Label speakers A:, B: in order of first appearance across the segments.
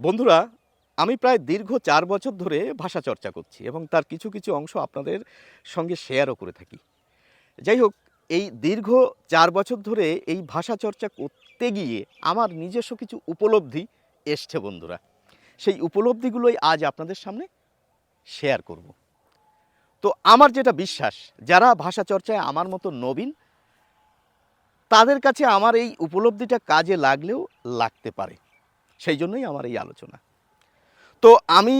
A: বন্ধুরা, আমি প্রায় দীর্ঘ চার বছর ধরে ভাষা চর্চা করছি এবং তার কিছু কিছু অংশ আপনাদের সঙ্গে শেয়ারও করে থাকি। যাই হোক, এই দীর্ঘ চার বছর ধরে এই ভাষা চর্চা করতে গিয়ে আমার নিজস্ব কিছু উপলব্ধি এসছে বন্ধুরা। সেই উপলব্ধিগুলোই আজ আপনাদের সামনে শেয়ার করব। তো আমার যেটা বিশ্বাস, যারা ভাষা চর্চায় আমার মতো নবীন, তাদের কাছে আমার এই উপলব্ধিটা কাজে লাগলেও লাগতে পারে। সেই জন্যই আমার এই আলোচনা। তো আমি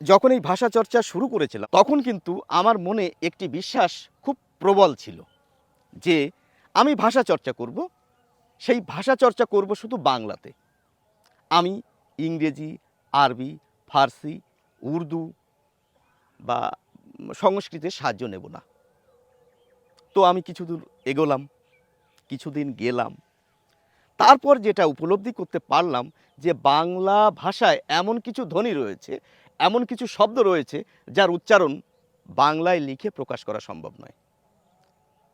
A: যখন এই ভাষা চর্চা শুরু করেছিলাম, তখন কিন্তু আমার মনে একটি বিশ্বাস খুব প্রবল ছিল যে আমি ভাষা চর্চা করব, সেই ভাষা চর্চা করব শুধু বাংলাতে। আমি ইংরেজি, আরবি, ফার্সি, উর্দু বা সংস্কৃতের সাহায্য নেব না। তো আমি কিছু দূর এগোলাম কিছুদিন গেলাম। তারপর যেটা উপলব্ধি করতে পারলাম যে বাংলা ভাষায় এমন কিছু ধ্বনি রয়েছে, এমন কিছু শব্দ রয়েছে যার উচ্চারণ বাংলায় লিখে প্রকাশ করা সম্ভব নয়।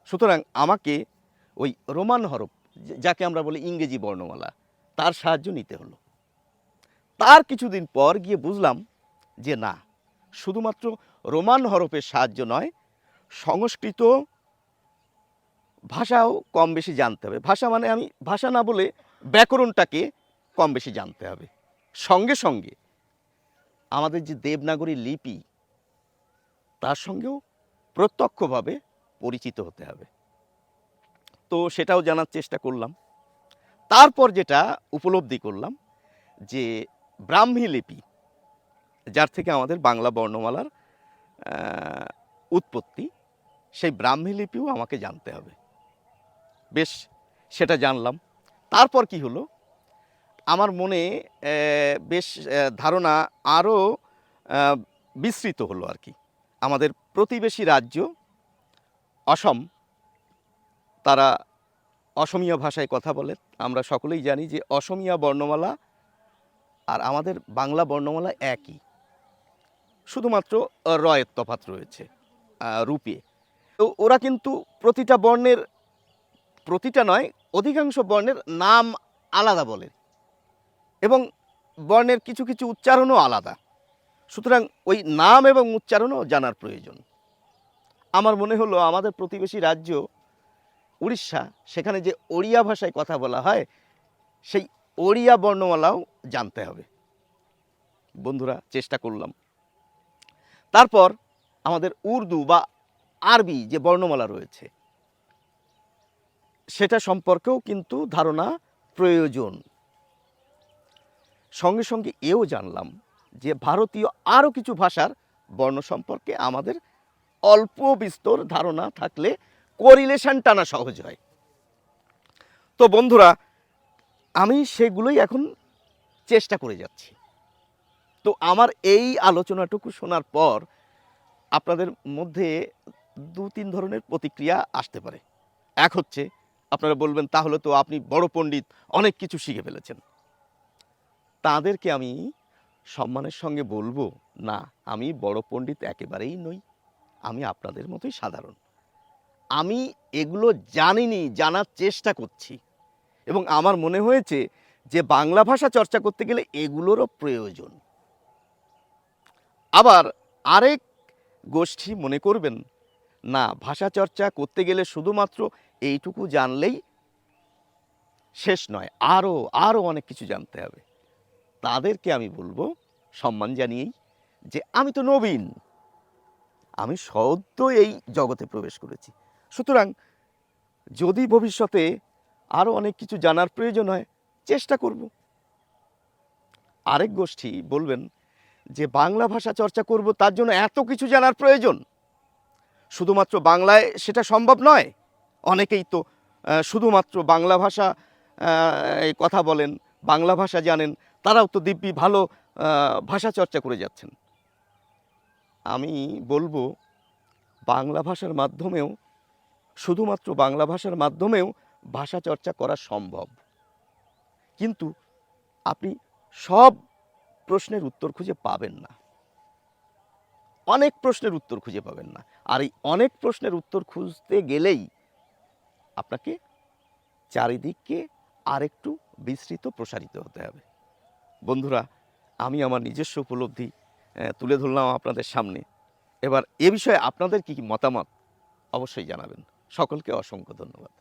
A: সুতরাং আমাকে ওই রোমান হরফ যাকে আমরা বলি ইংরেজি বর্ণমালা, তার সাহায্য নিতে হলো। তার কিছুদিন পর গিয়ে বুঝলাম যে না, শুধুমাত্র রোমান হরফের সাহায্য নয়, সংস্কৃত ভাষাও কম বেশি জানতে হবে। ভাষা মানে আমি, ভাষা না বলে ব্যাকরণটাকে কম বেশি জানতে হবে। সঙ্গে সঙ্গে আমাদের যে দেবনাগরী লিপি, তার সঙ্গেও প্রত্যক্ষভাবে পরিচিত হতে হবে। তো সেটাও জানার চেষ্টা করলাম। তারপর যেটা উপলব্ধি করলাম যে ব্রাহ্মী লিপি, যার থেকে আমাদের বাংলা বর্ণমালার উৎপত্তি, সেই ব্রাহ্মী লিপিও আমাকে জানতে হবে। বেশ, সেটা জানলাম। তারপর কি হলো? আমার মনে বেশ ধারণা আরও বিস্তৃত হলো আর কি। আমাদের প্রতিবেশী রাজ্য, অসম, তারা অসমীয়া ভাষায় কথা বলে। আমরা সকলেই জানি যে অসমীয়া বর্ণমালা আর আমাদের বাংলা বর্ণমালা একই। শুধুমাত্র রয়ের তফাত রয়েছে রূপে। তো ওরা কিন্তু প্রতিটা বর্ণের, প্রতিটা নয়, অধিকাংশ বর্ণের নাম আলাদা বলে। এবং বর্ণের কিছু কিছু উচ্চারণও আলাদা। সুতরাং ওই নাম এবং উচ্চারণও জানার প্রয়োজন। আমার মনে হলো আমাদের প্রতিবেশী রাজ্য উড়িষ্যা, সেখানে যে ওড়িয়া ভাষায় কথা বলা হয়, সেই ওড়িয়া বর্ণমালাও জানতে হবে। বন্ধুরা, চেষ্টা করলাম। তারপর আমাদের উর্দু বা আরবি যে বর্ণমালা রয়েছে, সেটা সম্পর্কেও কিন্তু ধারণা প্রয়োজন। সঙ্গে সঙ্গে এও জানলাম যে ভারতীয় আরও কিছু ভাষার বর্ণ সম্পর্কে আমাদের অল্প বিস্তর ধারণা থাকলে কোরিলেশন টানা সহজ হয়। তো বন্ধুরা, আমি সেগুলোই এখন চেষ্টা করে যাচ্ছি। তো আমার এই আলোচনাটুকু শোনার পর আপনাদের মধ্যে দু তিন ধরনের প্রতিক্রিয়া আসতে পারে। এক হচ্ছে, আপনারা বলবেন, তাহলে তো আপনি বড় পণ্ডিত, অনেক কিছু শিখে ফেলেছেন। তাদেরকে আমি সম্মানের সঙ্গে বলব, না, আমি বড় পণ্ডিত একেবারেই নই। আমি আপনাদের মতোই সাধারণ। আমি এগুলো জানিনি, জানার চেষ্টা করছি। এবং আমার মনে হয়েছে যে বাংলা ভাষা চর্চা করতে গেলে এগুলোরও প্রয়োজন। আবার আরেক গোষ্ঠী মনে করবেন, না, ভাষা চর্চা করতে গেলে শুধুমাত্র এইটুকু জানলেই শেষ নয় আরও আরও অনেক কিছু জানতে হবে। তাদেরকে আমি বলব সম্মান জানিয়েই যে আমি তো নবীন। আমি সদ্য এই জগতে প্রবেশ করেছি। সুতরাং যদি ভবিষ্যতে আরও অনেক কিছু জানার প্রয়োজন হয়, চেষ্টা করব। আরেক গোষ্ঠী বলবেন যে, বাংলা ভাষা চর্চা করব, তার জন্য এত কিছু জানার প্রয়োজন। শুধুমাত্র বাংলায় সেটা সম্ভব নয়। অনেকেই তো শুধুমাত্র বাংলা ভাষা কথা বলেন, বাংলা ভাষা জানেন তারাও তো দিব্যি ভালো ভাষা চর্চা করে যাচ্ছেন। আমি বলব, বাংলা ভাষার মাধ্যমেও, শুধুমাত্র বাংলা ভাষার মাধ্যমেও ভাষা চর্চা করা সম্ভব। কিন্তু আপনি সব প্রশ্নের উত্তর খুঁজে পাবেন না। অনেক প্রশ্নের উত্তর খুঁজে পাবেন না। আর এই অনেক প্রশ্নের উত্তর খুঁজতে গেলেই আপনাকে চারিদিককে আরেকটু বিস্তৃত প্রসারিত হতে হবে। বন্ধুরা, আমি আমার নিজস্ব উপলব্ধি তুলে ধরলাম আপনাদের সামনে। এবার এ বিষয়ে আপনাদের কী কি মতামত, অবশ্যই জানাবেন। সকলকে অসংখ্য ধন্যবাদ।